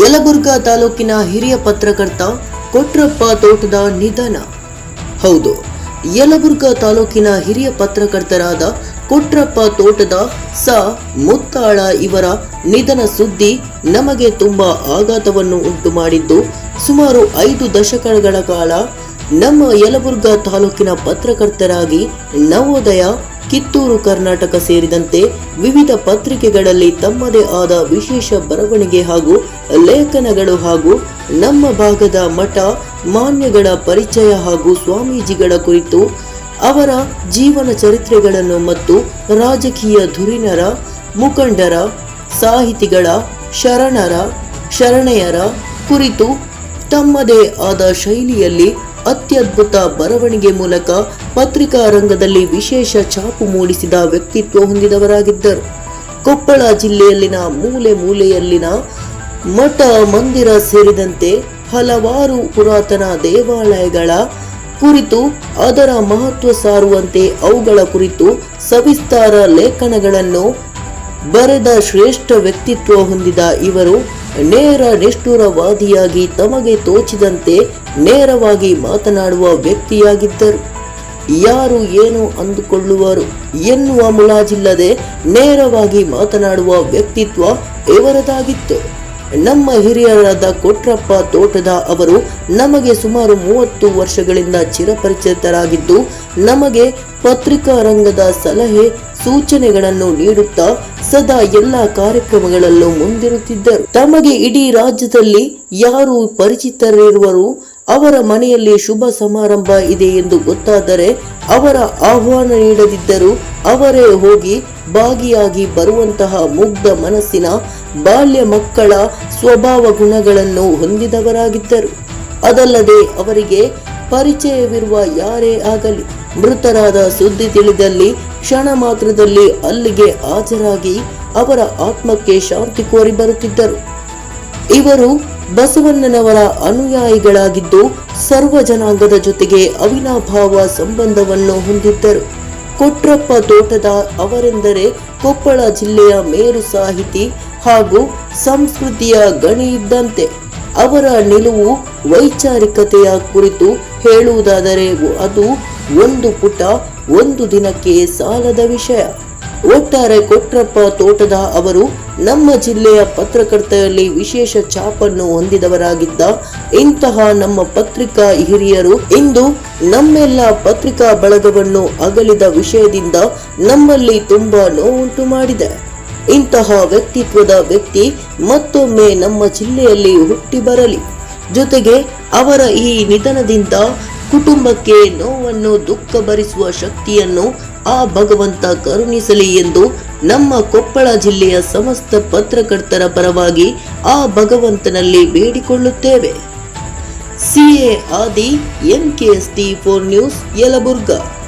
ಯಲಬುರ್ಗಾ ತಾಲೂಕಿನ ಹಿರಿಯ ಪತ್ರಕರ್ತ ಕೊಟ್ರಪ್ಪ ತೋಟದ ನಿಧನ. ಹೌದು, ಯಲಬುರ್ಗಾ ತಾಲೂಕಿನ ಹಿರಿಯ ಪತ್ರಕರ್ತರಾದ ಕೊಟ್ರಪ್ಪ ತೋಟದ ಸ. ಮುತ್ತಾಳ ಇವರ ನಿಧನ ಸುದ್ದಿ ನಮಗೆ ತುಂಬಾ ಆಘಾತವನ್ನು ಉಂಟು ಮಾಡಿದ್ದು ಸುಮಾರು ಐದು ದಶಕಗಳ ಕಾಲ ನಮ್ಮ ಯಲಬುರ್ಗಾ ತಾಲೂಕಿನ ಪತ್ರಕರ್ತರಾಗಿ ನವೋದಯ, ಕಿತ್ತೂರು, ಕರ್ನಾಟಕ ಸೇರಿದಂತೆ ವಿವಿಧ ಪತ್ರಿಕೆಗಳಲ್ಲಿ ತಮ್ಮದೇ ಆದ ವಿಶೇಷ ಬರವಣಿಗೆ ಹಾಗೂ ಲೇಖನಗಳು ಹಾಗೂ ನಮ್ಮ ಭಾಗದ ಮಠ, ಮಾನ್ಯಗಳ ಪರಿಚಯ ಹಾಗೂ ಸ್ವಾಮೀಜಿಗಳ ಕುರಿತು ಅವರ ಜೀವನ ಚರಿತ್ರೆಗಳನ್ನು ಮತ್ತು ರಾಜಕೀಯ ಧುರೀಣರ, ಮುಖಂಡರ, ಸಾಹಿತಿಗಳ ಶರಣರ, ಶರಣೆಯರ ಕುರಿತು ತಮ್ಮದೇ ಆದ ಶೈಲಿಯಲ್ಲಿ ಅತ್ಯದ್ಭುತ ಬರವಣಿಗೆ ಮೂಲಕ ಪತ್ರಿಕಾ ರಂಗದಲ್ಲಿ ವಿಶೇಷ ಛಾಪು ಮೂಡಿಸಿದ ವ್ಯಕ್ತಿತ್ವ ಹೊಂದಿದವರಾಗಿದ್ದರು. ಕೊಪ್ಪಳ ಜಿಲ್ಲೆಯಲ್ಲಿನ ಮೂಲೆ ಮೂಲೆಯಲ್ಲಿನ ಮಠ ಮಂದಿರ ಸೇರಿದಂತೆ ಹಲವಾರು ಪುರಾತನ ದೇವಾಲಯಗಳ ಕುರಿತು ಅದರ ಮಹತ್ವ ಸಾರುವಂತೆ ಅವುಗಳ ಕುರಿತು ಸವಿಸ್ತಾರ ಲೇಖನಗಳನ್ನು ಬರೆದ ಶ್ರೇಷ್ಠ ವ್ಯಕ್ತಿತ್ವ ಹೊಂದಿದ ಇವರು ನೇರ ನಿಷ್ಠುರವಾದಿಯಾಗಿ ತಮಗೆ ತೋಚಿದಂತೆ ನೇರವಾಗಿ ಮಾತನಾಡುವ ವ್ಯಕ್ತಿಯಾಗಿದ್ದರು. ಯಾರು ಏನು ಅಂದುಕೊಳ್ಳುವರು ಎನ್ನುವ ಮುಲಾಜಿಲ್ಲದೆ ನೇರವಾಗಿ ಮಾತನಾಡುವ ವ್ಯಕ್ತಿತ್ವ ಇವರದಾಗಿತ್ತು. ನಮ್ಮ ಹಿರಿಯರಾದ ಕೊಟ್ರಪ್ಪ ತೋಟದ ಅವರು ನಮಗೆ ಸುಮಾರು ಮೂವತ್ತು ವರ್ಷಗಳಿಂದ ಚಿರಪರಿಚಿತರಾಗಿದ್ದು, ನಮಗೆ ಪತ್ರಿಕಾ ರಂಗದ ಸಲಹೆ ಸೂಚನೆಗಳನ್ನು ನೀಡುತ್ತಾ ಸದಾ ಎಲ್ಲ ಕಾರ್ಯಕ್ರಮಗಳಲ್ಲೂ ಮುಂದಿರುತ್ತಿದ್ದರು. ತಮಗೆ ಇಡೀ ರಾಜ್ಯದಲ್ಲಿ ಯಾರು ಪರಿಚಿತರಿರುವರು, ಅವರ ಮನೆಯಲ್ಲಿ ಶುಭ ಸಮಾರಂಭ ಇದೆ ಎಂದು ಗೊತ್ತಾದರೆ ಅವರ ಆಹ್ವಾನ ನೀಡದಿದ್ದರೂ ಅವರೇ ಹೋಗಿ ಭಾಗಿಯಾಗಿ ಬರುವಂತಹ ಮುಗ್ಧ ಮನಸ್ಸಿನ ಬಾಲ್ಯ ಮಕ್ಕಳ ಸ್ವಭಾವ ಗುಣಗಳನ್ನು ಹೊಂದಿದವರಾಗಿದ್ದರು. ಅದಲ್ಲದೆ ಅವರಿಗೆ ಪರಿಚಯವಿರುವ ಯಾರೇ ಆಗಲಿ, ಮೃತರಾದ ಸುದ್ದಿ ತಿಳಿದಲ್ಲಿ ಕ್ಷಣ ಮಾತ್ರದಲ್ಲಿ ಅಲ್ಲಿಗೆ ಹಾಜರಾಗಿ ಅವರ ಆತ್ಮಕ್ಕೆ ಶಾಂತಿ ಕೋರಿ ಬರುತ್ತಿದ್ದರು. ಇವರು ಬಸವಣ್ಣನವರ ಅನುಯಾಯಿಗಳಾಗಿದ್ದು ಸರ್ವ ಜನಾಂಗದ ಜೊತೆಗೆ ಅವಿನಾಭಾವ ಸಂಬಂಧವನ್ನು ಹೊಂದಿದ್ದರು. ಕೊಟ್ರಪ್ಪ ತೋಟದ ಅವರೆಂದರೆ ಕೊಪ್ಪಳ ಜಿಲ್ಲೆಯ ಮೇರು ಸಾಹಿತಿ ಹಾಗೂ ಸಂಸ್ಕೃತಿಯ ಗಣಿ ಇದ್ದಂತೆ. ಅವರ ನಿಲುವು ವೈಚಾರಿಕತೆಯ ಕುರಿತು ಹೇಳುವುದಾದರೆ ಅದು ಒಂದು ಪುಟ ಒಂದು ದಿನಕ್ಕೆ ಸಾಲದ ವಿಷಯ. ಒಟ್ಟಾರೆ ಕೊಟ್ರಪ್ಪ ತೋಟದ ಅವರು ನಮ್ಮ ಜಿಲ್ಲೆಯ ಪತ್ರಕರ್ತೆಯಲ್ಲಿ ವಿಶೇಷ ಛಾಪನ್ನು ಹೊಂದಿದವರಾಗಿದ್ದ ಇಂತಹ ನಮ್ಮ ಪತ್ರಿಕಾ ಹಿರಿಯರು ಇಂದು ನಮ್ಮೆಲ್ಲ ಪತ್ರಿಕಾ ಬಳಗವನ್ನು ಅಗಲಿದ ವಿಷಯದಿಂದ ನಮ್ಮಲ್ಲಿ ತುಂಬಾ ನೋವುಂಟು ಮಾಡಿದೆ. ಇಂತಹ ವ್ಯಕ್ತಿತ್ವದ ವ್ಯಕ್ತಿ ಮತ್ತೊಮ್ಮೆ ನಮ್ಮ ಜಿಲ್ಲೆಯಲ್ಲಿ ಹುಟ್ಟಿ ಬರಲಿ. ಜೊತೆಗೆ ಅವರ ಈ ನಿಧನದಿಂದ ಕುಟುಂಬಕ್ಕೆ ನೋವನ್ನು ದುಃಖ ಭರಿಸುವ ಶಕ್ತಿಯನ್ನು ಆ ಭಗವಂತ ಕರುಣಿಸಲಿ ಎಂದು ನಮ್ಮ ಕೊಪ್ಪಳ ಜಿಲ್ಲೆಯ ಸಮಸ್ತ ಪತ್ರಕರ್ತರ ಪರವಾಗಿ ಆ ಭಗವಂತನಲ್ಲಿ ಬೇಡಿಕೊಳ್ಳುತ್ತೇವೆ. ಸಿಎ ಆದಿ ಎನ್ಕೆಎಸ್ಟಿ ಫೋರ್ ನ್ಯೂಸ್, ಯಲಬುರ್ಗಾ.